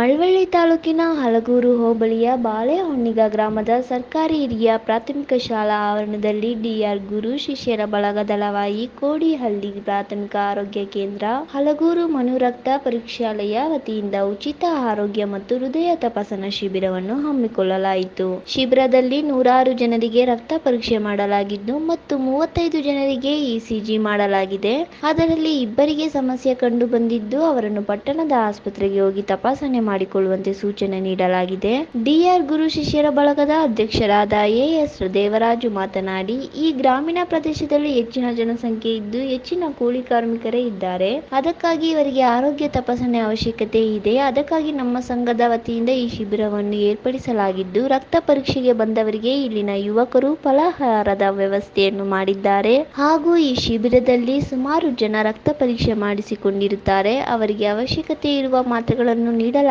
ಮಳವಳ್ಳಿ ತಾಲೂಕಿನ ಹಲಗೂರು ಹೋಬಳಿಯ ಬಾಳೆಹೊನ್ನಿಗ ಗ್ರಾಮದ ಸರ್ಕಾರಿ ಹಿರಿಯ ಪ್ರಾಥಮಿಕ ಶಾಲಾ ಆವರಣದಲ್ಲಿ ಡಿಆರ್ ಗುರು ಶಿಷ್ಯರ ಬಳಗ ದಳವಾಯಿ ಕೋಡಿಹಳ್ಳಿ ಪ್ರಾಥಮಿಕ ಆರೋಗ್ಯ ಕೇಂದ್ರ, ಹಲಗೂರು ಮನುರಕ್ತ ಪರೀಕ್ಷಾಲಯ ವತಿಯಿಂದ ಉಚಿತ ಆರೋಗ್ಯ ಮತ್ತು ಹೃದಯ ತಪಾಸಣಾ ಶಿಬಿರವನ್ನು ಹಮ್ಮಿಕೊಳ್ಳಲಾಯಿತು. ಶಿಬಿರದಲ್ಲಿ ನೂರಾರು ಜನರಿಗೆ ರಕ್ತ ಪರೀಕ್ಷೆ ಮಾಡಲಾಗಿದ್ದು, ಮತ್ತು ಮೂವತ್ತೈದು ಜನರಿಗೆ ಇಸಿಜಿ ಮಾಡಲಾಗಿದೆ. ಅದರಲ್ಲಿ ಇಬ್ಬರಿಗೆ ಸಮಸ್ಯೆ ಕಂಡು ಬಂದಿದ್ದು ಅವರನ್ನು ಪಟ್ಟಣದ ಆಸ್ಪತ್ರೆಗೆ ಹೋಗಿ ತಪಾಸಣೆ ಮಾಡಿಕೊಳ್ಳುವಂತೆ ಸೂಚನೆ ನೀಡಲಾಗಿದೆ. ಡಿಆರ್ ಗುರು ಶಿಷ್ಯರ ಬಳಗದ ಅಧ್ಯಕ್ಷರಾದ ಎಎಸ್ ದೇವರಾಜು ಮಾತನಾಡಿ, ಈ ಗ್ರಾಮೀಣ ಪ್ರದೇಶದಲ್ಲಿ ಹೆಚ್ಚಿನ ಜನಸಂಖ್ಯೆ ಇದ್ದು ಹೆಚ್ಚಿನ ಕೂಲಿ ಕಾರ್ಮಿಕರೇ ಇದ್ದಾರೆ. ಅದಕ್ಕಾಗಿ ಇವರಿಗೆ ಆರೋಗ್ಯ ತಪಾಸಣೆ ಅವಶ್ಯಕತೆ ಇದೆ. ಅದಕ್ಕಾಗಿ ನಮ್ಮ ಸಂಘದ ವತಿಯಿಂದ ಈ ಶಿಬಿರವನ್ನು ಏರ್ಪಡಿಸಲಾಗಿದ್ದು, ರಕ್ತ ಪರೀಕ್ಷೆಗೆ ಬಂದವರಿಗೆ ಇಲ್ಲಿನ ಯುವಕರು ಫಲಾಹಾರದ ವ್ಯವಸ್ಥೆಯನ್ನು ಮಾಡಿದ್ದಾರೆ. ಹಾಗೂ ಈ ಶಿಬಿರದಲ್ಲಿ ಸುಮಾರು ಜನ ರಕ್ತ ಪರೀಕ್ಷೆ ಮಾಡಿಸಿಕೊಂಡಿರುತ್ತಾರೆ. ಅವರಿಗೆ ಅವಶ್ಯಕತೆ ಇರುವ ಮಾತ್ರೆಗಳನ್ನು ನೀಡಲಾಗಿದೆ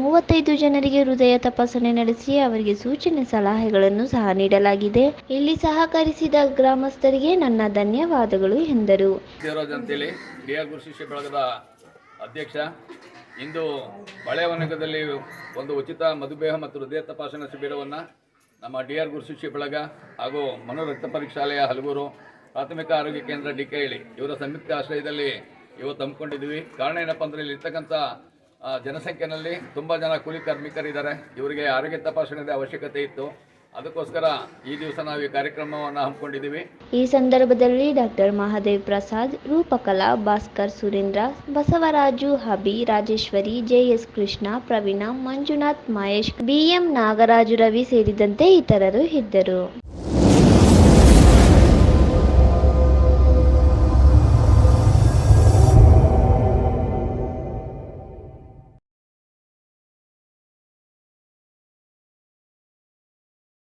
ಮೂವತ್ತೈದು ಜನರಿಗೆ ಹೃದಯ ತಪಾಸಣೆ ನಡೆಸಿ ಅವರಿಗೆ ಸೂಚನೆ ಸಲಹೆಗಳನ್ನು ಸಹ ನೀಡಲಾಗಿದೆ. ಇಲ್ಲಿ ಸಹಕರಿಸಿದ ಗ್ರಾಮಸ್ಥರಿಗೆ ನನ್ನ ಧನ್ಯವಾದಗಳು ಎಂದರು. ಅಧ್ಯಕ್ಷ, ಇಂದು ಬಳೆವನಗದಲ್ಲಿ ಒಂದು ಉಚಿತ ಮಧುಮೇಹ ಮತ್ತು ಹೃದಯ ತಪಾಸಣಾ ಶಿಬಿರವನ್ನು ನಮ್ಮ ಡಿ ಆರ್ ಗುರು ಶಿಷ್ಯ ಬಳಗ ಹಾಗೂ ಮನೋರಕ್ತ ಪರೀಕ್ಷಾಲಯ ಹಲಗೂರು, ಪ್ರಾಥಮಿಕ ಆರೋಗ್ಯ ಕೇಂದ್ರ ಡಿ ಕೆ ಇವರ ಸಂಯುಕ್ತ ಆಶ್ರಯದಲ್ಲಿ ಇವತ್ತು ಹಮ್ಮಿಕೊಂಡಿದ್ದೀವಿ. ಕಾರಣ ಏನಪ್ಪ ಅಂದರೆ ಇಲ್ಲಿ ಜನಸಂಖ್ಯೆಯಲ್ಲಿ ತುಂಬ ಜನ ಕೂಲಿ ಕಾರ್ಮಿಕರಿದ್ದಾರೆ. ಇವರಿಗೆ ಆರೋಗ್ಯ ತಪಾಸಣೆದ ಅವಶ್ಯಕತೆ ಇತ್ತು. ಅದಕ್ಕೋಸ್ಕರ ಈ ದಿವಸ ನಾವು ಈ ಕಾರ್ಯಕ್ರಮವನ್ನು ಹಮ್ಮಿಕೊಂಡಿದ್ದೀವಿ. ಈ ಸಂದರ್ಭದಲ್ಲಿ doctor Mahadev Prasad, Roopakala, Bhaskar Surendra, Basavaraju Habi, Rajeshwari, J S Krishna, Praveena, Manjunath Mahesh, B M Nagaraju Ravi ಸೇರಿದಂತೆ ಇತರರು ಇದ್ದರು.